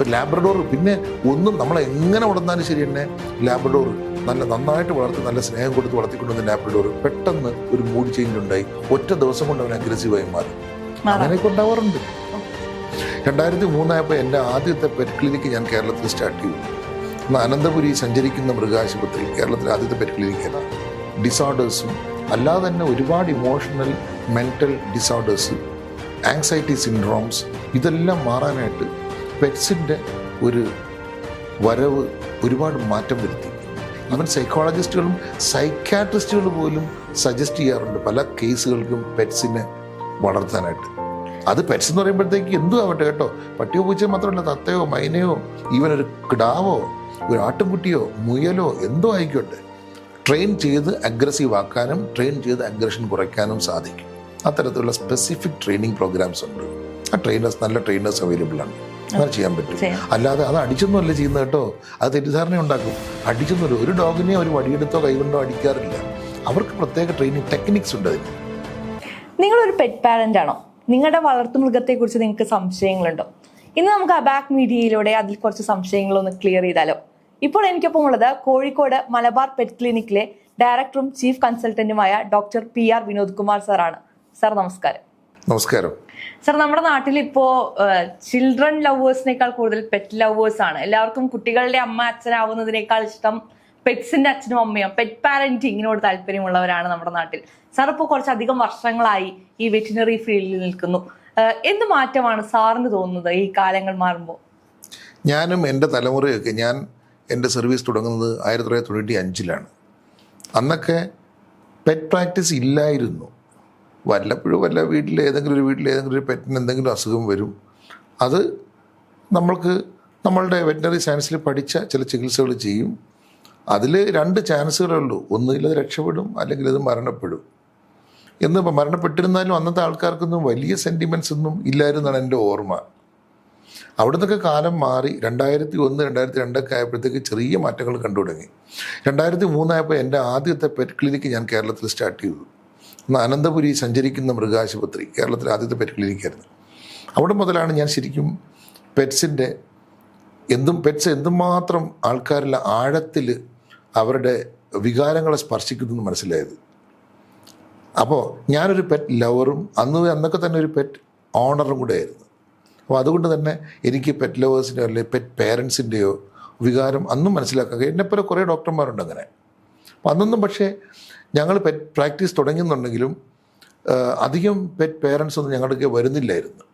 ഒരു ലാബ്രഡോർ പിന്നെ ഒന്നും നമ്മളെ എങ്ങനെ വളർന്നാലും ശരി തന്നെ ലാബ്രഡോർ നല്ല നന്നായിട്ട് വളർത്തി നല്ല സ്നേഹം കൊടുത്ത് വളർത്തിക്കൊണ്ടുവന്ന ലാബ്രഡോർ പെട്ടെന്ന് ഒരു മൂഡ് ചേഞ്ച് ഉണ്ടായി. ഒറ്റ ദിവസം കൊണ്ട് അവൻ അഗ്രസീവായി മാറി മാറാം. അങ്ങനെയൊക്കെ ഉണ്ടാവാറുണ്ട് രണ്ടായിരത്തി മൂന്നായപ്പോൾ എന്റെ ആദ്യത്തെ പെറ്റ് ക്ലിനിക്ക് ഞാൻ കേരളത്തിൽ സ്റ്റാർട്ട് ചെയ്തു. ഇന്ന് അനന്തപുരി സഞ്ചരിക്കുന്ന മൃഗാശുപത്രി കേരളത്തിലെ ആദ്യത്തെ പെറ്റ് ക്ലിനിക്കാണ് ഡിസോർഡേഴ്സും അല്ലാതെ തന്നെ ഒരുപാട് emotional mental disorders anxiety syndromes ഇതെല്ലാം മാറാനായിട്ട് പെറ്റ്സിന്റെ ഒരു വരവ് ഒരുപാട് മാറ്റം വരുത്തി. ഈവൻ സൈക്കോളജിസ്റ്റുകളും സൈക്കാട്രിസ്റ്റുകൾ പോലും സജസ്റ്റ് ചെയ്യാറുണ്ട് പല കേസുകൾക്കും പെറ്റ്സിനെ വളർത്താനായിട്ട്. അത് പെറ്റ്സ് എന്ന് പറയുമ്പോഴത്തേക്ക് എന്തും ആവട്ടെ കേട്ടോ? പട്ടിയോ പൂച്ചയോ മാത്രമല്ല തത്തയോ മൈനയോ ഈവൻ ഒരു കിടാവോ ഒരു ആട്ടുംകുട്ടിയോ മുയലോ എന്തോ ആയിക്കോട്ടെ. ട്രെയിൻ ചെയ്ത് അഗ്രസീവ് ആക്കാനും ട്രെയിൻ ചെയ്ത് അഗ്രഷൻ കുറയ്ക്കാനും സാധിക്കും. അത്തരത്തിലുള്ള സ്പെസിഫിക് ട്രെയിനിങ് പ്രോഗ്രാംസ് ഉണ്ട്. ആ ട്രെയിനേഴ്സ് നല്ല ട്രെയിനേഴ്സ് അവൈലബിൾ ആണ്. അങ്ങനെ ചെയ്യാൻ പറ്റും. അല്ലാതെ അത് അടിച്ചൊന്നുമല്ല ചെയ്യുന്നത് കേട്ടോ. അത് തെറ്റിദ്ധാരണ ഉണ്ടാക്കും. അടിച്ചൊന്നുമല്ല. ഒരു ഡോഗിനെ ഒരു വടിയെടുത്തോ കൈകൊണ്ടോ അടിക്കാറില്ല. അവർക്ക് പ്രത്യേക ട്രെയിനിങ് ടെക്നിക്സ് ഉണ്ട് അതിന്. നിങ്ങളൊരു പെറ്റ് പാരന്റ് ആണോ? നിങ്ങളുടെ വളർത്തുമൃഗത്തെക്കുറിച്ച് നിങ്ങൾക്ക് സംശയങ്ങളുണ്ടോ? ഇന്ന് നമുക്ക് അബാക് മീഡിയയിലൂടെ അതിൽ കുറച്ച് സംശയങ്ങളൊന്ന് ക്ലിയർ ചെയ്താലോ? ഇപ്പോൾ എനിക്കൊപ്പം ഉള്ളത് കോഴിക്കോട് മലബാർ പെറ്റ് ക്ലിനിക്കിലെ ഡയറക്ടറും chief കൺസൾട്ടന്റുമായ doctor P R Vinod Kumar സാറാണ് സാർ നമസ്കാരം. നമസ്കാരം. സർ നമ്മുടെ നാട്ടിൽ ഇപ്പോ ചിൽഡ്രൻ ലവേഴ്സിനേക്കാൾ കൂടുതൽ പെറ്റ് ലവേഴ്സ് ആണ്. എല്ലാവർക്കും കുട്ടികളുടെ അമ്മ അച്ഛനാവുന്നതിനേക്കാൾ ഇഷ്ടം പെറ്റ്സിന്റെ അച്ഛനും അമ്മയും പെറ്റ് പാരന്റിങ്ങിനോട് താല്പര്യമുള്ളവരാണ് നമ്മുടെ നാട്ടിൽ. സാർ ഇപ്പോൾ കുറച്ചധികം വർഷങ്ങളായി ഈ വെറ്റിനറി ഫീൽഡിൽ നിൽക്കുന്നു. എന്ത് മാറ്റമാണ് സാറിന് തോന്നുന്നത് ഈ കാലങ്ങൾ മാറുമ്പോൾ ഞാനും എന്റെ തലമുറയൊക്കെ ഞാൻ എന്റെ സർവീസ് തുടങ്ങുന്നത് ആയിരത്തി തൊള്ളായിരത്തി തൊണ്ണൂറ്റി അഞ്ചിലാണ് അന്നൊക്കെ പെറ്റ് പ്രാക്ടീസ് ഇല്ലായിരുന്നു. വല്ലപ്പോഴും വല്ല വീട്ടിൽ ഏതെങ്കിലും ഒരു വീട്ടിൽ ഏതെങ്കിലും ഒരു പെറ്റിന് എന്തെങ്കിലും അസുഖം വരും. അത് നമ്മൾക്ക് നമ്മളുടെ വെറ്റിനറി സയൻസിൽ പഠിച്ച ചില ചികിത്സകൾ ചെയ്യും. അതിൽ രണ്ട് ചാൻസുകളേ ഉള്ളൂ. ഒന്നുകിൽ അത് രക്ഷപ്പെടും അല്ലെങ്കിൽ അത് മരണപ്പെടും. എന്ന് മരണപ്പെട്ടിരുന്നാലും അന്നത്തെ ആൾക്കാർക്കൊന്നും വലിയ സെന്റിമെന്റ്സ് ഒന്നും ഇല്ലായിരുന്നാണ് എന്റെ ഓർമ്മ. അവിടെ നിന്നൊക്കെ കാലം മാറി രണ്ടായിരത്തി ഒന്ന് രണ്ടായിരത്തി രണ്ടൊക്കെ ആയപ്പോഴത്തേക്ക് ചെറിയ മാറ്റങ്ങൾ കണ്ടു തുടങ്ങി രണ്ടായിരത്തി മൂന്നായപ്പോൾ എന്റെ ആദ്യത്തെ പെറ്റ് ക്ലിനിക്ക് ഞാൻ കേരളത്തിൽ സ്റ്റാർട്ട് ചെയ്തു. അന്ന് അനന്തപുരി സഞ്ചരിക്കുന്ന മൃഗാശുപത്രി കേരളത്തിലെ ആദ്യത്തെ പെറ്റ് ക്ലിനിക്കായിരുന്നു അവിടെ മുതലാണ് ഞാൻ ശരിക്കും പെറ്റ്സിന്റെ എന്തും പെറ്റ്സ് എന്തുമാത്രം ആൾക്കാരിലെ ആഴത്തിൽ അവരുടെ വികാരങ്ങളെ സ്പർശിക്കുന്നു മനസ്സിലായത്. അപ്പോൾ ഞാനൊരു പെറ്റ് ലവറും അന്ന് അന്നൊക്കെ തന്നെ ഒരു പെറ്റ് ഓണറും കൂടെ ആയിരുന്നു അപ്പോൾ അതുകൊണ്ട് തന്നെ എനിക്ക് പെറ്റ് ലവേഴ്സിന്റെയോ അല്ലെങ്കിൽ പെറ്റ് പേരൻസിന്റെയോ വികാരം അന്നും മനസ്സിലാക്കുക എന്നെപ്പോലെ കുറേ ഡോക്ടർമാരുണ്ട് അങ്ങനെ. അപ്പോൾ അന്നൊന്നും പക്ഷേ ഞങ്ങൾ പെറ്റ് പ്രാക്ടീസ് തുടങ്ങുന്നുണ്ടെങ്കിലും അധികം പെറ്റ് പേരൻസ് ഒന്നും ഞങ്ങളുടെ വരുന്നില്ലായിരുന്നു.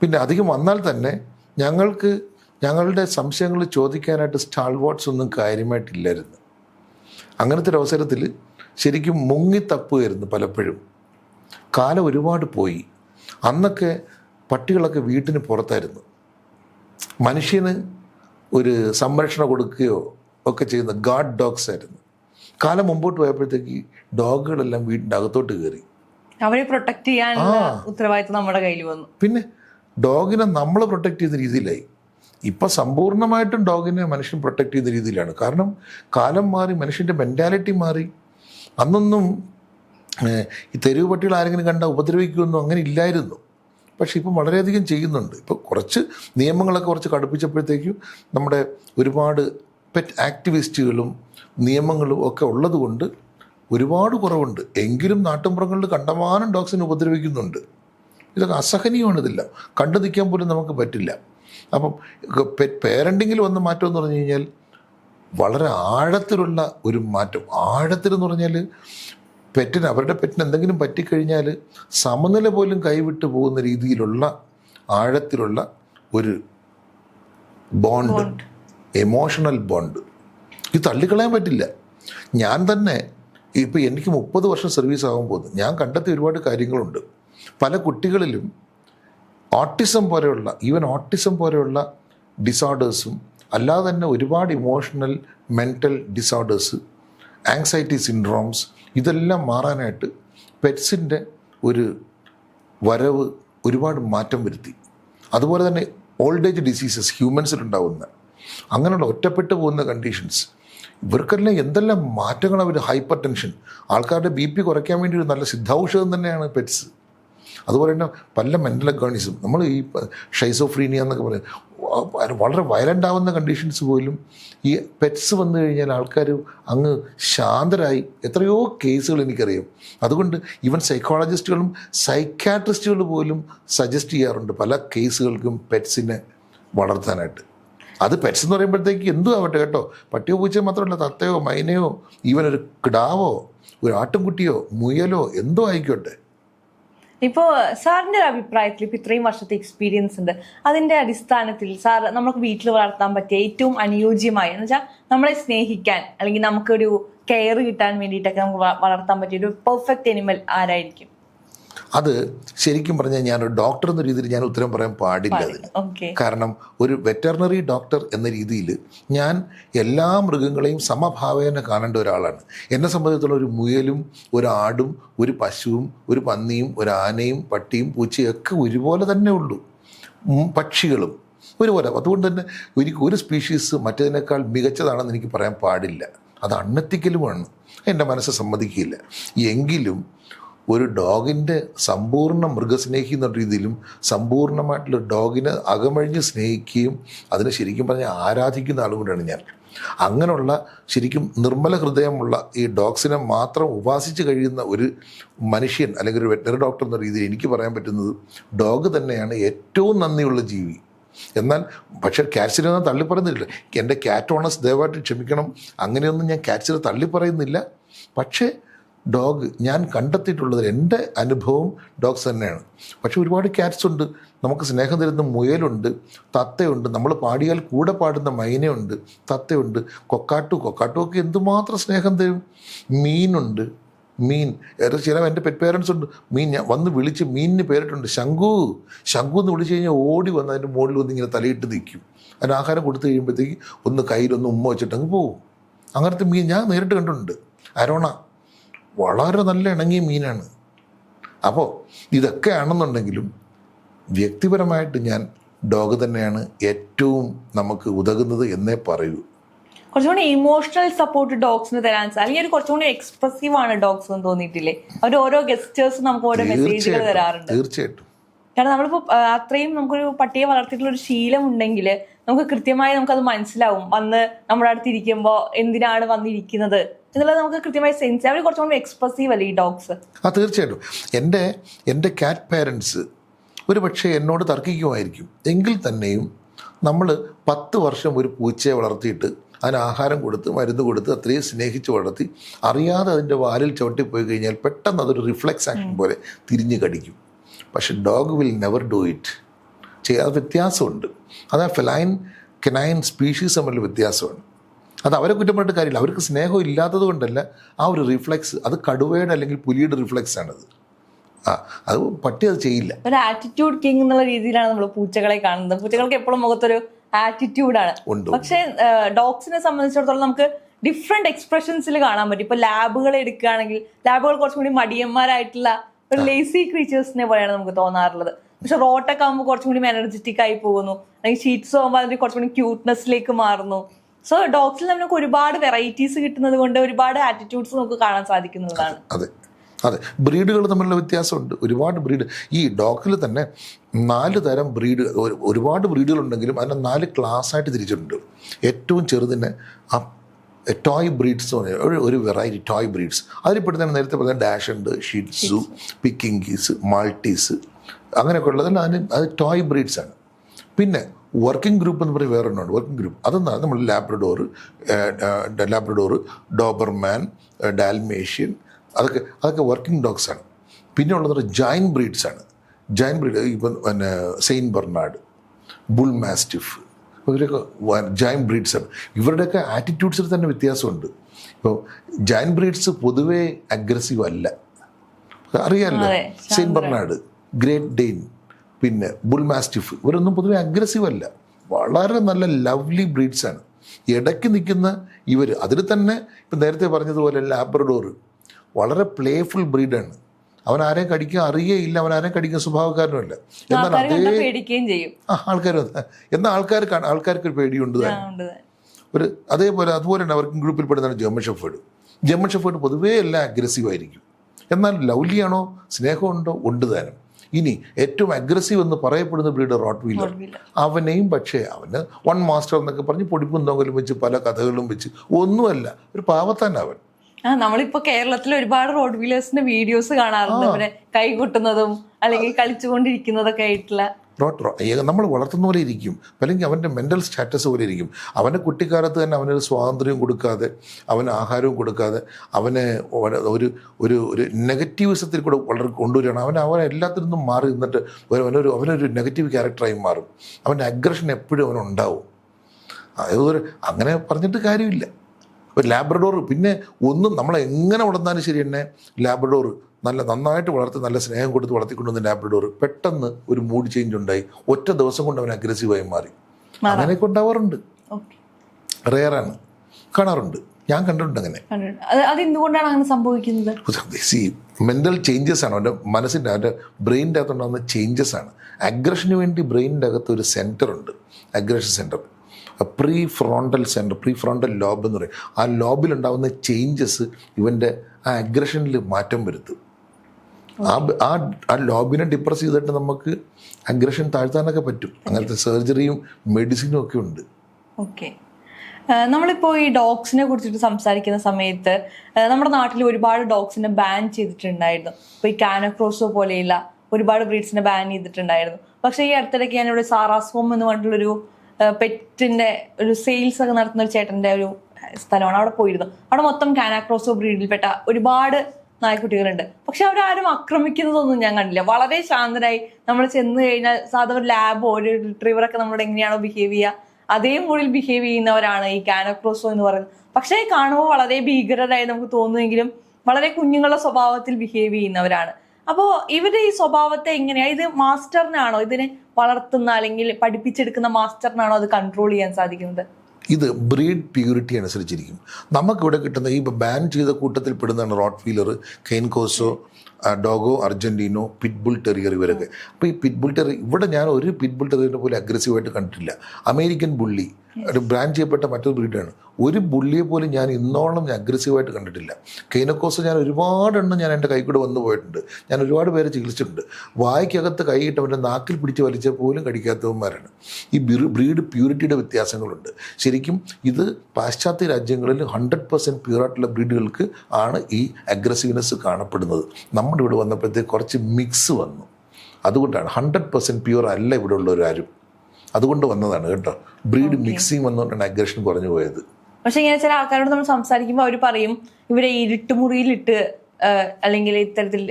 പിന്നെ അധികം വന്നാൽ തന്നെ ഞങ്ങൾക്ക് ഞങ്ങളുടെ സംശയങ്ങൾ ചോദിക്കാനായിട്ട് സ്റ്റാൾ വാട്ട്സ് ഒന്നും കാര്യമായിട്ടില്ലായിരുന്നു. അങ്ങനത്തെ ഒരു അവസരത്തിൽ ശരിക്കും മുങ്ങിത്തപ്പുമായിരുന്നു പലപ്പോഴും. കാലം ഒരുപാട് പോയി. അന്നൊക്കെ പട്ടികളൊക്കെ വീട്ടിന് പുറത്തായിരുന്നു. മനുഷ്യന് ഒരു സംരക്ഷണം കൊടുക്കുകയോ ഒക്കെ ചെയ്യുന്ന ഗാഡ് ഡോഗ്സ് ആയിരുന്നു. കാലം മുമ്പോട്ട് പോയപ്പോഴത്തേക്ക് ഡോഗുകളെല്ലാം വീടിന്റെ അകത്തോട്ട് കയറി. അവരെ പ്രൊട്ടക്ട് ആ. ഉത്തരവാദിത്വം നമ്മുടെ കയ്യിൽ വന്നു. പിന്നെ ഡോഗിനെ നമ്മൾ പ്രൊട്ടക്ട് ചെയ്യുന്ന രീതിയിലായി. ഇപ്പം സമ്പൂർണമായിട്ടും ഡോഗിനെ മനുഷ്യൻ പ്രൊട്ടക്ട് ചെയ്യുന്ന രീതിയിലാണ്. കാരണം കാലം മാറി മനുഷ്യന്റെ മെന്റാലിറ്റി മാറി. അന്നൊന്നും ഈ തെരുവ് പട്ടികൾ ആരെങ്കിലും കണ്ടാൽ ഉപദ്രവിക്കുമെന്നും അങ്ങനെ ഇല്ലായിരുന്നു. പക്ഷേ ഇപ്പം വളരെയധികം ചെയ്യുന്നുണ്ട്. ഇപ്പോൾ കുറച്ച് നിയമങ്ങളൊക്കെ കുറച്ച് കടുപ്പിച്ചപ്പോഴത്തേക്കും നമ്മുടെ ഒരുപാട് പെറ്റ് ആക്ടിവിസ്റ്റുകളും നിയമങ്ങളും ഒക്കെ ഉള്ളതുകൊണ്ട് ഒരുപാട് കുറവുണ്ട്. എങ്കിലും നാട്ടുമ്പുറങ്ങളിൽ കണ്ടമാനം ഡോഗ്സിനെ ഉപദ്രവിക്കുന്നുണ്ട്. ഇതൊക്കെ അസഹനീയമാണ് ഇതില്ല കണ്ടു നിൽക്കാൻ പോലും നമുക്ക് പറ്റില്ല. അപ്പം പേരന്റിങ്ങിൽ വന്ന മാറ്റം എന്ന് പറഞ്ഞു കഴിഞ്ഞാൽ വളരെ ആഴത്തിലുള്ള ഒരു മാറ്റം. ആഴത്തിൽ എന്ന് പറഞ്ഞാൽ പെറ്റിന് അവരുടെ പെറ്റിന് എന്തെങ്കിലും പറ്റിക്കഴിഞ്ഞാൽ സമനില പോലും കൈവിട്ട് പോകുന്ന രീതിയിലുള്ള ആഴത്തിലുള്ള ഒരു ബോണ്ട്. എമോഷണൽ ബോണ്ട് ഇത് തള്ളിക്കളയാൻ പറ്റില്ല. ഞാൻ തന്നെ ഇപ്പം എനിക്ക് മുപ്പത് വർഷം സർവീസ് ആകുമ്പോൾ ഞാൻ കണ്ടെത്തിയ ഒരുപാട് കാര്യങ്ങളുണ്ട്. പല കുട്ടികളിലും ഓട്ടിസം പോലെയുള്ള ഈവൻ ഓട്ടിസം പോലെയുള്ള ഡിസോർഡേഴ്സും അല്ലാതെ തന്നെ ഒരുപാട് emotional mental disorders anxiety syndromes ഇതെല്ലാം മാറാനായിട്ട് പെറ്റ്സിന്റെ ഒരു വരവ് ഒരുപാട് മാറ്റം വരുത്തി. അതുപോലെ തന്നെ ഓൾഡ് ഏജ് ഡിസീസസ് ഹ്യൂമൻസിലുണ്ടാവുന്ന അങ്ങനെയുള്ള ഒറ്റപ്പെട്ടു പോകുന്ന കണ്ടീഷൻസ് ഇവർക്കെല്ലാം എന്തെല്ലാം മാറ്റങ്ങൾ അവർ ഹൈപ്പർ ടെൻഷൻ ആൾക്കാരുടെ ബി പി കുറയ്ക്കാൻ വേണ്ടി ഒരു നല്ല സിദ്ധൌഷധം തന്നെയാണ് പെറ്റ്സ് അതുപോലെ തന്നെ പല മെന്റൽ അഗോണിസം നമ്മൾ ഈ ഷൈസോഫ്രീനിയ എന്നൊക്കെ പറയും. വളരെ വയലന്റ് ആവുന്ന കണ്ടീഷൻസ് പോലും ഈ പെറ്റ്സ് വന്നു കഴിഞ്ഞാൽ ആൾക്കാർ അങ്ങ് ശാന്തരായി. എത്രയോ കേസുകൾ എനിക്കറിയാം. അതുകൊണ്ട് ഈവൻ സൈക്കോളജിസ്റ്റുകളും സൈക്കാട്രിസ്റ്റുകൾ പോലും സജസ്റ്റ് ചെയ്യാറുണ്ട് പല കേസുകൾക്കും പെറ്റ്സിനെ വളർത്താനായിട്ട്. അത് പെറ്റ്സ് എന്ന് പറയുമ്പോഴത്തേക്ക് എന്തും ആവട്ടെ കേട്ടോ? പട്ടിയോ പൂച്ചയോ മാത്രമല്ല തത്തയോ മൈനയോ ഈവൻ ഒരു കിടാവോ ഒരു ആട്ടുംകുട്ടിയോ മുയലോ എന്തോ ആയിക്കോട്ടെ. ഇപ്പോ സാറിന്റെ ഒരു അഭിപ്രായത്തിൽ ഇപ്പൊ ഇത്രയും വർഷത്തെ എക്സ്പീരിയൻസ് ഉണ്ട്. അതിന്റെ അടിസ്ഥാനത്തിൽ സാർ നമുക്ക് വീട്ടിൽ വളർത്താൻ പറ്റിയ ഏറ്റവും അനുയോജ്യമായ എന്ന് വെച്ചാൽ നമ്മളെ സ്നേഹിക്കാൻ അല്ലെങ്കിൽ നമുക്കൊരു കെയർ കിട്ടാൻ വേണ്ടിയിട്ടൊക്കെ നമുക്ക് വളർത്താൻ പറ്റിയ ഒരു പെർഫെക്റ്റ് എനിമൽ ആരായിരിക്കും? അത് ശരിക്കും പറഞ്ഞാൽ ഞാൻ ഡോക്ടർ എന്ന രീതിയിൽ ഞാൻ ഉത്തരം പറയാൻ പാടില്ല അതിന്. കാരണം ഒരു വെറ്ററിനറി ഡോക്ടർ എന്ന രീതിയിൽ ഞാൻ എല്ലാ മൃഗങ്ങളെയും സമഭാവേന കാണേണ്ട ഒരാളാണ്. എന്നെ സംബന്ധിച്ചുള്ള ഒരു മുയലും ഒരു ആടും ഒരു പശുവും ഒരു പന്നിയും ഒരു ആനയും പട്ടിയും പൂച്ചയും ഒക്കെ ഒരുപോലെ തന്നെ ഉള്ളൂ. പക്ഷികളും ഒരുപോലെ. അതുകൊണ്ട് തന്നെ ഒരു ഒരു സ്പീഷീസ് മറ്റേതിനേക്കാൾ മികച്ചതാണെന്ന് എനിക്ക് പറയാൻ പാടില്ല. അത് അണ്ണത്തിക്കലുമാണ് എന്റെ മനസ്സ് സമ്മതിക്കില്ല. എങ്കിലും ഒരു ഡോഗിന്റെ സമ്പൂർണ മൃഗസ്നേഹി എന്ന രീതിയിലും സമ്പൂർണമായിട്ടുള്ള ഡോഗിനെ അകമഴിഞ്ഞ് സ്നേഹിക്കുകയും അതിനെ ശരിക്കും പറഞ്ഞാൽ ആരാധിക്കുന്ന ആളും കൂടെയാണ് ഞാൻ. അങ്ങനെയുള്ള ശരിക്കും നിർമ്മല ഹൃദയമുള്ള ഈ ഡോഗ്സിനെ മാത്രം ഉപാസിച്ച് കഴിയുന്ന ഒരു മനുഷ്യൻ അല്ലെങ്കിൽ ഒരു വെറ്ററി ഡോക്ടർ എന്ന രീതിയിൽ എനിക്ക് പറയാൻ പറ്റുന്നത് ഡോഗ് തന്നെയാണ് ഏറ്റവും നന്ദിയുള്ള ജീവി. എന്നാൽ പക്ഷേ ക്യാറ്റ്സിനെ ഒന്നും തള്ളിപ്പറയുന്നില്ല. എന്റെ ക്യാറ്റ് ഓണേഴ്സ് ദയവായിട്ട് ക്ഷമിക്കണം. അങ്ങനെയൊന്നും ഞാൻ ക്യാറ്റ്സിനെ തള്ളിപ്പറയുന്നില്ല. പക്ഷേ ഡോഗ് ഞാൻ കണ്ടെത്തിയിട്ടുള്ളതിൽ എന്റെ അനുഭവം ഡോഗ്സ് തന്നെയാണ്. പക്ഷെ ഒരുപാട് ക്യാറ്റ്സ് ഉണ്ട്. നമുക്ക് സ്നേഹം തരുന്ന മുയലുണ്ട് തത്തയുണ്ട് നമ്മൾ പാടിയാൽ കൂടെ പാടുന്ന മൈനയുണ്ട് തത്തയുണ്ട്. കൊക്കാട്ടു കൊക്കാട്ടു ഒക്കെ എന്തുമാത്രം സ്നേഹം തരും? മീനുണ്ട് മീൻ. ഏറെ ചില എന്റെ പെറ്റ് പേരൻസ് ഉണ്ട്. മീൻ ഞാൻ വന്ന് വിളിച്ച് മീനിന് പേരിട്ടുണ്ട്. ശംഖു ശംഖു എന്ന് വിളിച്ച് കഴിഞ്ഞാൽ ഓടി വന്ന് അതിന്റെ മുകളിൽ വന്ന് ഇങ്ങനെ തലയിട്ട് നിൽക്കും. അതിന് ആഹാരം കൊടുത്തു കഴിയുമ്പോഴത്തേക്ക് ഒന്ന് കയ്യിലൊന്ന് ഉമ്മ വെച്ചിട്ടങ്ങ് പോകും അങ്ങനത്തെ മീൻ ഞാൻ നേരിട്ട് കണ്ടിട്ടുണ്ട്. അരോണ വളരെ നല്ല ഇണങ്ങിയ മീനാണ്. അപ്പോൾ ഇതൊക്കെ ആണെന്നുണ്ടെങ്കിലും വ്യക്തിപരമായിട്ട് ഞാൻ ഡോഗ് തന്നെയാണ് ഏറ്റവും നമുക്ക് ഉതകുന്നത് എന്നേ പറയൂ. കുറച്ചുകൂടി ഇമോഷണൽ സപ്പോർട്ട് ഡോഗ്സിന് തരാൻ അല്ലെങ്കിൽ ഒരു കുറച്ചുകൂടി എക്സ്പ്രസീവ് ആണ് ഡോഗ്സ് എന്ന് തോന്നിയിട്ടില്ലേ? അവർ ഓരോ ഗസ്റ്റേഴ്സ് നമുക്ക് ഓരോ മെസ്സേജുകൾ തരാറുണ്ട്. തീർച്ചയായിട്ടും. കാരണം നമ്മളിപ്പോൾ അത്രയും നമുക്കൊരു പട്ടിയെ വളർത്തിയിട്ടുള്ള ഒരു ശീലം ഉണ്ടെങ്കിൽ നമുക്ക് കൃത്യമായി നമുക്കത് മനസ്സിലാവും. വന്ന് നമ്മുടെ അടുത്ത് ഇരിക്കുമ്പോൾ എന്തിനാണ് വന്നിരിക്കുന്നത്? എന്നുള്ളത് നമുക്ക് കൃത്യമായി സെൻസ് അവർ കുറച്ചുകൂടി എക്സ്പ്രസീവ് അല്ലേ ഈ ഡോഗ്സ് ആ തീർച്ചയായിട്ടും. എന്റെ എന്റെ കാറ്റ് പാരൻസ് ഒരു പക്ഷേ എന്നോട് തർക്കിക്കുമായിരിക്കും. എങ്കിൽ തന്നെയും നമ്മൾ പത്ത് വർഷം ഒരു പൂച്ചയെ വളർത്തിയിട്ട് അതിന് ആഹാരം കൊടുത്ത് മരുന്ന് കൊടുത്ത് അത്രയും സ്നേഹിച്ച് വളർത്തി അറിയാതെ അതിന്റെ വാലിൽ ചവിട്ടിപ്പോയി കഴിഞ്ഞാൽ പെട്ടെന്ന് അതൊരു റിഫ്ലക്സ് ആക്ഷൻ പോലെ തിരിഞ്ഞ് കടിക്കും. പക്ഷെ dog will never do it ചെയ്യാതെ വ്യത്യാസമുണ്ട്. അതാ ഫെലൈൻ കെനൈൻ സ്പീഷീസ് തമ്മിലുള്ള വ്യത്യാസമാണ് അത് അവരെ കുറ്റം പറഞ്ഞിട്ട് കാര്യമില്ല. അവർക്ക് സ്നേഹം ഇല്ലാത്തത് കൊണ്ടല്ല ആ ഒരു റിഫ്ലക്സ് അത് കടുവയുടെ അല്ലെങ്കിൽ പുലിയുടെ റിഫ്ലക്സ് ആണത്. ആ അത് പട്ടി അത് ചെയ്യില്ല. ഒരു ആറ്റിറ്റ്യൂഡ് കിങ് എന്നുള്ള രീതിയിലാണ് നമ്മൾ പൂച്ചകളെ കാണുന്നത്. പൂച്ചകൾക്ക് എപ്പോഴും മുഖത്തൊരു ആറ്റിറ്റ്യൂഡാണ് പക്ഷേ ഡോഗ്സിനെ സംബന്ധിച്ചിടത്തോളം നമുക്ക് ഡിഫറെന്റ് എക്സ്പ്രഷൻസിൽ കാണാൻ പറ്റും. ഇപ്പൊ ലാബുകൾ എടുക്കുകയാണെങ്കിൽ ലാബുകൾ കുറച്ചും കൂടി മടിയന്മാരായിട്ടുള്ള ഒരു ലേസി ക്രീച്ചേഴ്സിനെ പോലെയാണ് നമുക്ക് തോന്നാറുള്ളത്. പക്ഷെ റോട്ടൊക്കെ ആകുമ്പോൾ കുറച്ചും കൂടി എനർജറ്റിക് ആയി പോകുന്നു. അല്ലെങ്കിൽ ഷീറ്റ്സ് ആകുമ്പോൾ അതിന് കുറച്ചും കൂടി ക്യൂട്ട്നെസ്സിലേക്ക് മാറുന്നു. സോ ഡോഗ്സിൽ നമുക്ക് ഒരുപാട് വെറൈറ്റീസ് കിട്ടുന്നത് കൊണ്ട് ഒരുപാട് ആറ്റിറ്റ്യൂഡ്സ് നമുക്ക് കാണാൻ സാധിക്കുന്നതാണ്. അതെ. അതെ. ബ്രീഡുകൾ തമ്മിലുള്ള വ്യത്യാസമുണ്ട്. ഒരുപാട് ബ്രീഡ് ഈ ഡോഗിൽ തന്നെ നാല് തരം ബ്രീഡ് ഒരുപാട് ബ്രീഡുകളുണ്ടെങ്കിലും അതിനെ നാല് ക്ലാസ് ആയിട്ട് തിരിച്ചിട്ടുണ്ട്. ഏറ്റവും ചെറുതിനെ ആ ടോയ് ബ്രീഡ്സ് ഒരു ഒരു വെറൈറ്റി ടോയ് ബ്രീഡ്സ് അതിൽപ്പെടുന്ന നേരത്തെ പറഞ്ഞ ഡാഷ് ഉണ്ട് ഷിറ്റ്സു പിക്കിങ്കീസ് മാൾട്ടീസ് അങ്ങനെയൊക്കെ ഉള്ളതെല്ലാം അതിന് അത് ടോയ് ബ്രീഡ്സ് ആണ്. പിന്നെ വർക്കിംഗ് ഗ്രൂപ്പ് എന്ന് പറയും വേറെ ഒന്നുണ്ട്. വർക്കിംഗ് ഗ്രൂപ്പ് അതെന്താണ് നമ്മൾ ലാബ്രഡോർ ലാബ്രഡോർ ഡോബർമാൻ ഡാൽമേഷ്യൻ അതൊക്കെ അതൊക്കെ വർക്കിംഗ് ഡോഗ്സ് ആണ്. പിന്നെ ഉള്ളത് ജൈൻ ബ്രീഡ്സ് ആണ്. ജൈൻ ബ്രീഡ് ഇപ്പം പിന്നെ സെയിൻ ബെർണാഡ് ബുൾ മാസ്റ്റിഫ് ഇവരൊക്കെ ജൈൻ ബ്രീഡ്സ് ആണ്. ഇവരുടെയൊക്കെ ആറ്റിറ്റ്യൂഡ്സിൽ തന്നെ വ്യത്യാസമുണ്ട്. ഇപ്പോൾ ജൈൻ ബ്രീഡ്സ് പൊതുവേ അഗ്രസീവ് അല്ല. അറിയാമല്ലോ സെയിൻ ബെർണാഡ് ഗ്രേറ്റ് ഡെയിൻ പിന്നെ ബുൾ മാസ്റ്റിഫ് ഇവരൊന്നും പൊതുവെ അഗ്രസീവ് അല്ല. വളരെ നല്ല ലവ്ലി ബ്രീഡ്സാണ് ഇടയ്ക്ക് നിൽക്കുന്ന ഇവർ അതിൽ തന്നെ ഇപ്പം നേരത്തെ പറഞ്ഞതുപോലെ ലാബ്രഡോർ വളരെ പ്ലേഫുൾ ബ്രീഡാണ് അവൻ ആരെയും കടിക്കാൻ അറിയേയില്ല. അവൻ ആരെയും കടിക്കാൻ സ്വഭാവക്കാരനുമല്ല. എന്നാൽ അതേ ചെയ്യും. ആ ആൾക്കാർ എന്നാൽ ആൾക്കാർ ആൾക്കാർക്ക് ഒരു പേടിയുണ്ട് ഒരു അതേപോലെ അതുപോലെ തന്നെ അവർക്ക് ഗ്രൂപ്പിൽ പെടുന്നതാണ് ജർമ്മൻ ഷെഫേഡ് ജർമ്മൻ ഷെഫേഡ് പൊതുവേ എല്ലാം അഗ്രസീവ് ആയിരിക്കും. എന്നാൽ ലൗലിയാണോ? സ്നേഹമുണ്ടോ? ഉണ്ട് താനും ഇനി ഏറ്റവും അഗ്രസീവ് എന്ന് പറയപ്പെടുന്ന ബ്രീഡ് റോട്ട് വീലർ. അവനെയും പക്ഷേ അവന് വൺ മാസ്റ്റർ എന്നൊക്കെ പറഞ്ഞ് പൊടിപ്പും വെച്ച് പല കഥകളും വെച്ച് ഒന്നുമല്ല ഒരു പാവത്താൻ അവൻ. ആ നമ്മളിപ്പോ കേരളത്തിൽ ഒരുപാട് റോഡ് വീലേഴ്സിന്റെ വീഡിയോസ് കാണാറുണ്ട്. അവരെ കൈകൊട്ടുന്നതും അല്ലെങ്കിൽ കളിച്ചുകൊണ്ടിരിക്കുന്നതൊക്കെ ആയിട്ടുള്ള റോട്ട് നമ്മൾ വളർത്തുന്ന പോലെ ഇരിക്കും. അല്ലെങ്കിൽ അവന്റെ മെന്റൽ സ്റ്റാറ്റസ് പോലെ ഇരിക്കും. അവന്റെ കുട്ടിക്കാലത്ത് തന്നെ അവനൊരു സ്വാതന്ത്ര്യം കൊടുക്കാതെ അവന് ആഹാരവും കൊടുക്കാതെ അവനെ ഒരു ഒരു ഒരു നെഗറ്റീവിസത്തിൽ കൂടെ വളരെ കൊണ്ടുവരികയാണ്. അവൻ അവൻ എല്ലാത്തിൽ നിന്നും മാറി നിന്നിട്ട് അവനൊരു അവനൊരു നെഗറ്റീവ് ക്യാരക്ടറായി മാറും. അവന്റെ അഗ്രഷൻ എപ്പോഴും അവനുണ്ടാവും അതൊരു അങ്ങനെ പറഞ്ഞിട്ട് കാര്യമില്ല. ഒരു ലാബ്രഡോർ പിന്നെ ഒന്നും നമ്മളെങ്ങനെ വളർന്നാലും ശരി തന്നെ ലാബ്രഡോർ നല്ല നന്നായിട്ട് വളർത്തി നല്ല സ്നേഹം കൊടുത്ത് വളർത്തിക്കൊണ്ടുവന്ന ലാബ്രഡോർ പെട്ടെന്ന് ഒരു മൂഡ് ചേഞ്ച് ഉണ്ടായി. ഒറ്റ ദിവസം കൊണ്ട് അവൻ അഗ്രസീവായി മാറി. അങ്ങനെയൊക്കെ ഉണ്ടാവാറുണ്ട് റെയറാണ് കാണാറുണ്ട്. ഞാൻ കണ്ടിട്ടുണ്ട് അങ്ങനെ. അത് അത് എന്തുകൊണ്ടാണ് അങ്ങനെ സംഭവിക്കുന്നത്? സി മെന്റൽ ചേഞ്ചസ് ആണ്. അവന്റെ മനസ്സിന്റെ അവന്റെ ബ്രെയിനിന്റെ അകത്തുണ്ടാകുന്ന ചേഞ്ചസ് ആണ്. അഗ്രഷന് വേണ്ടി ബ്രെയിനിന്റെ അകത്ത് ഒരു സെന്റർ ഉണ്ട്. Aggression centre prefrontal centre prefrontal lobe എന്ന് പറയും. ആ ലോബിലുണ്ടാകുന്ന ചേഞ്ചസ് ഇവന്റെ ആ അഗ്രഷനിൽ മാറ്റം വരുത്തും. ആ ആ ആ ലോബിനെ ഡിപ്രസ് ചെയ്തിട്ട് നമുക്ക് അഗ്രഷൻ താഴ്ത്താനൊക്കെ പറ്റും. അങ്ങനത്തെ സർജറിയും മെഡിസിനും ഒക്കെ ഉണ്ട്. ഓക്കെ നമ്മളിപ്പോൾ ഈ ഡോഗ്സിനെ കുറിച്ചിട്ട് സംസാരിക്കുന്ന സമയത്ത് നമ്മുടെ നാട്ടിൽ ഒരുപാട് ഡോഗ്സിനെ ബാൻ ചെയ്തിട്ടുണ്ടായിരുന്നു. ഇപ്പോൾ ഈ കാനക്രോസോ പോലെയുള്ള ഒരുപാട് ബ്രീഡ്സിനെ ബാൻ ചെയ്തിട്ടുണ്ടായിരുന്നു. പക്ഷേ ഈ അടുത്തിടയ്ക്ക് ഞാനിവിടെ ഹോം എന്ന് പറഞ്ഞിട്ടുള്ളൊരു പെറ്റിന്റെ ഒരു സെയിൽസ് ഒക്കെ നടത്തുന്ന ഒരു ചേട്ടന്റെ ഒരു സ്ഥലമാണ് അവിടെ പോയിരുന്നു. അവിടെ മൊത്തം കാനാക്രോസോ ബ്രീഡിൽപ്പെട്ട ഒരുപാട് നായ്ക്കുട്ടികളുണ്ട്. പക്ഷെ അവരാരും ആക്രമിക്കുന്നതൊന്നും ഞാൻ കണ്ടില്ല. വളരെ ശാന്തരായി നമ്മൾ ചെന്ന് കഴിഞ്ഞാൽ സാധാരണ ഒരു ലാബോ ഒരു റിട്രീവർ ഒക്കെ നമ്മളോട് എങ്ങനെയാണോ ബിഹേവ് ചെയ്യുക അതേ മുകളിൽ ബിഹേവ് ചെയ്യുന്നവരാണ് ഈ കാനക്രോസോ എന്ന് പറയുന്നത്. പക്ഷേ കാണുമ്പോൾ വളരെ ഭീകരരായി നമുക്ക് തോന്നുമെങ്കിലും വളരെ കുഞ്ഞുങ്ങളുടെ സ്വഭാവത്തിൽ ബിഹേവ് ചെയ്യുന്നവരാണ്. അപ്പോൾ ഇവരുടെ ഈ സ്വഭാവത്തെ എങ്ങനെയാ? ഇത് മാസ്റ്ററിനാണോ ഇതിനെ വളർത്തുന്ന അല്ലെങ്കിൽ പഠിപ്പിച്ചെടുക്കുന്ന മാസ്റ്ററിനാണോ അത് കൺട്രോൾ ചെയ്യാൻ സാധിക്കുന്നത്? ഇത് ബ്രീഡ് പ്യൂരിറ്റി അനുസരിച്ചിരിക്കും. നമുക്കിവിടെ കിട്ടുന്ന ഈ ബാൻ ചെയ്ത കൂട്ടത്തിൽ പെടുന്നതാണ് rottweiler cane corso dogo argentino pitbull terrier ഇവരൊക്കെ. അപ്പോൾ ഈ പിറ്റ്ബുൾ ടെറി ഇവിടെ ഞാൻ ഒരു പിറ്റ്ബുൾ ടെറിയറിനെ പോലെ അഗ്രസീവായിട്ട് കണ്ടിട്ടില്ല. അമേരിക്കൻ ബുള്ളി ബ്രാൻഡ് ചെയ്യപ്പെട്ട മറ്റൊരു ബ്രീഡാണ്. ഒരു ബുള്ളിയെ പോലും ഞാൻ ഇന്നോളം ഞാൻ അഗ്രസീവായിട്ട് കണ്ടിട്ടില്ല. കൈനക്കോസ് ഞാൻ ഒരുപാട് എണ്ണം ഞാൻ എന്റെ കൈക്കൂടെ വന്നു പോയിട്ടുണ്ട്. ഞാൻ ഒരുപാട് പേരെ ചികിത്സിച്ചിട്ടുണ്ട്. വായ്ക്കകത്ത് കൈയിട്ട് അവന്റെ നാക്കിൽ പിടിച്ച് വലിച്ച പോലും കടിക്കാത്തവന്മാരാണ്. ഈ ബ്രീഡ് പ്യൂരിറ്റിയുടെ വ്യത്യാസങ്ങളുണ്ട്. ശരിക്കും ഇത് പാശ്ചാത്യ രാജ്യങ്ങളിൽ ഹൺഡ്രഡ് പെർസെന്റ് പ്യൂറായിട്ടുള്ള ബ്രീഡുകൾക്ക് ആണ് ഈ അഗ്രസീവ്നെസ് കാണപ്പെടുന്നത്. നമ്മുടെ ഇവിടെ വന്നപ്പോഴത്തേക്ക് കുറച്ച് മിക്സ് വന്നു. അതുകൊണ്ടാണ് ഹൺഡ്രഡ് പെർസെന്റ് പ്യൂർ അല്ല ഇവിടെ ഉള്ളവരാരും അതുകൊണ്ട് വന്നതാണ് കേട്ടോ. ബ്രീഡ് മിക്സിങ് വന്നുകൊണ്ടാണ് അഗ്രഷൻ കുറഞ്ഞു പോയത്. പക്ഷെ ഇങ്ങനെ ചില ആൾക്കാരോട് നമ്മൾ സംസാരിക്കുമ്പോൾ അവർ പറയും ഇവരെ ഇരുട്ടുമുറിയിലിട്ട് അല്ലെങ്കിൽ ഇത്തരത്തിൽ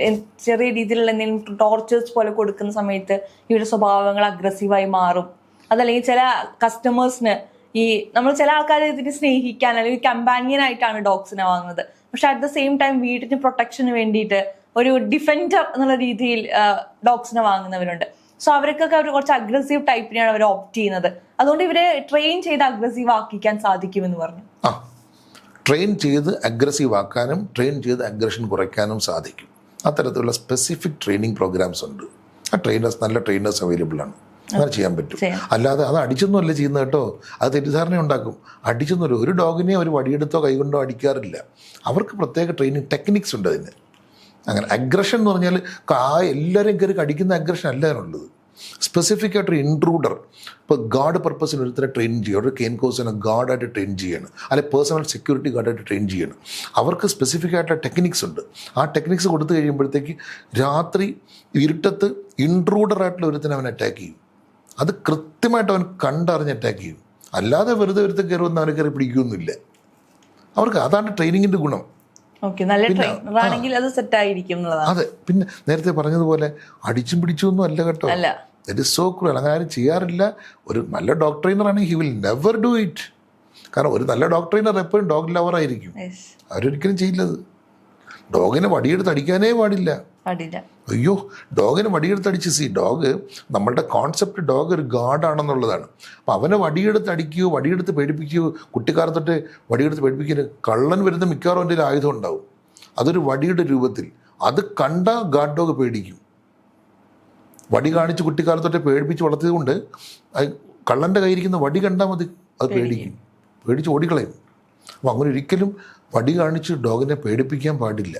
ചെറിയ രീതിയിലുള്ള എന്തെങ്കിലും ടോർച്ചേഴ്സ് പോലെ കൊടുക്കുന്ന സമയത്ത് ഇവരുടെ സ്വഭാവങ്ങൾ അഗ്രസീവായി മാറും. അതല്ലെങ്കിൽ ചില കസ്റ്റമേഴ്സിന് ഈ നമ്മൾ ചില ആൾക്കാർ ഇതിനെ സ്നേഹിക്കാൻ അല്ലെങ്കിൽ കമ്പാനിയൻ ആയിട്ടാണ് ഡോഗ്സിനെ വാങ്ങുന്നത്. പക്ഷെ അറ്റ് ദ സെയിം ടൈം വീടിന് പ്രൊട്ടക്ഷന് വേണ്ടിയിട്ട് ഒരു ഡിഫൻഡർ എന്നുള്ള രീതിയിൽ ഡോഗ്സിനെ വാങ്ങുന്നവരുണ്ട്. സോ അവർക്കൊക്കെ അവർ കുറച്ച് അഗ്രസീവ് ടൈപ്പിനെയാണ് അവർ ഓപ്റ്റ് ചെയ്യുന്നത്. അതുകൊണ്ട് ഇവരെ ട്രെയിൻ ചെയ്ത് അഗ്രസീവ് ആക്കിക്കാൻ സാധിക്കുമെന്ന് പറഞ്ഞു. ട്രെയിൻ ചെയ്ത് അഗ്രസീവ് ആക്കാനും ട്രെയിൻ ചെയ്ത് അഗ്രഷൻ കുറയ്ക്കാനും സാധിക്കും. അത്തരത്തിലുള്ള സ്പെസിഫിക് ട്രെയിനിങ് പ്രോഗ്രാംസ് ഉണ്ട്. ആ ട്രെയിനേഴ്സ് നല്ല ട്രെയിനേഴ്സ് അവൈലബിൾ ആണ്. അങ്ങനെ ചെയ്യാൻ പറ്റും. അല്ലാതെ അത് അടിച്ചൊന്നും അല്ല ചെയ്യുന്നത് കേട്ടോ. അത് തെറ്റിദ്ധാരണ ഉണ്ടാക്കും. അടിച്ചൊന്നും ഒരു ഡോഗിനെ ഒരു വടിയെടുത്തോ കൈകൊണ്ടോ അടിക്കാറില്ല. അവർക്ക് പ്രത്യേക ട്രെയിനിങ് ടെക്നിക്സ് ഉണ്ട് അതിന്. അങ്ങനെ അഗ്രഷൻ എന്ന് പറഞ്ഞാൽ കാ എല്ലാവരെയും കയറി കടിക്കുന്ന അഗ്രഷൻ അല്ല അതിനുള്ളത് സ്പെസിഫിക് ആയിട്ടൊരു ഇൻട്രൂഡർ ഇപ്പോൾ ഗാർഡ് പർപ്പസിന് ഒരുത്തരെ ട്രെയിൻ ചെയ്യുക ഒരു കെയിൻ കോഴ്സിനെ ഗാർഡായിട്ട് ട്രെയിൻ ചെയ്യാണ്. അല്ലെങ്കിൽ പേഴ്സണൽ സെക്യൂരിറ്റി ഗാർഡായിട്ട് ട്രെയിൻ ചെയ്യാണ്. അവർക്ക് സ്പെസിഫിക് ആയിട്ടുള്ള ടെക്നിക്സ് ഉണ്ട്. ആ ടെക്നിക്സ് കൊടുത്തു കഴിയുമ്പോഴത്തേക്ക് രാത്രി ഇരുട്ടത്ത് ഇൻട്രൂഡർ ആയിട്ടുള്ള ഒരുത്തനെ അവൻ അറ്റാക്ക് ചെയ്യും. അത് കൃത്യമായിട്ട് അവൻ കണ്ടറിഞ്ഞ് അറ്റാക്ക് ചെയ്യും. അല്ലാതെ വെറുതെ ഒരുത്ത കയറുമെന്ന് അവനെ കയറി പിടിക്കുകയൊന്നുമില്ല അവർക്ക് അതാണ് ട്രെയിനിങ്ങിന്റെ ഗുണം. അത് പിന്നെ നേരത്തെ പറഞ്ഞതുപോലെ അടിച്ചും പിടിച്ചൊന്നും അല്ല കേട്ടോ. അല്ല. ദറ്റ് ഇസ് സോ ക്രൂവൽ അങ്ങനെ ആരും ചെയ്യാറില്ല. ഒരു നല്ല ആണെങ്കിൽ he will never do it കാരണം ഒരു നല്ല ഡോക്ടർ ട്രെയിനർ എപ്പോഴും ഡോഗ് ലവർ ആയിരിക്കും. അവരൊരിക്കലും ചെയ്യില്ലത് ഡോഗിനെ വടിയെടുത്ത് അടിക്കാനേ പാടില്ല. പാടില്ല. അയ്യോ ഡോഗിനെ വടിയെടുത്ത് അടിച്ച് സി ഡോഗ് നമ്മളുടെ കോൺസെപ്റ്റ് ഡോഗ് ഒരു ഗാഡാണെന്നുള്ളതാണ് അപ്പം അവനെ വടിയെടുത്ത് അടിക്കുകയോ വടിയെടുത്ത് പേടിപ്പിക്കുകയോ കുട്ടിക്കാലത്തൊട്ട് വടിയെടുത്ത് പേടിപ്പിക്കുകയോ കള്ളൻ വരുന്ന മിക്കവാറും എന്റെ ഒരു ആയുധം ഉണ്ടാവും. അതൊരു വടിയുടെ രൂപത്തിൽ. അത് കണ്ട ഗാഡ് ഡോഗ് പേടിക്കും. വടി കാണിച്ച് കുട്ടിക്കാലത്തൊട്ട് പേടിപ്പിച്ച് വളർത്തിയത് കൊണ്ട് കള്ളന്റെ കയ്യിരിക്കുന്ന വടി കണ്ടാൽ മതി അത് പേടിക്കും. പേടിച്ച് ഓടിക്കളയും. അപ്പം അങ്ങനെ ഒരിക്കലും വടി കാണിച്ച് ഡോഗിനെ പേടിപ്പിക്കാൻ പാടില്ല.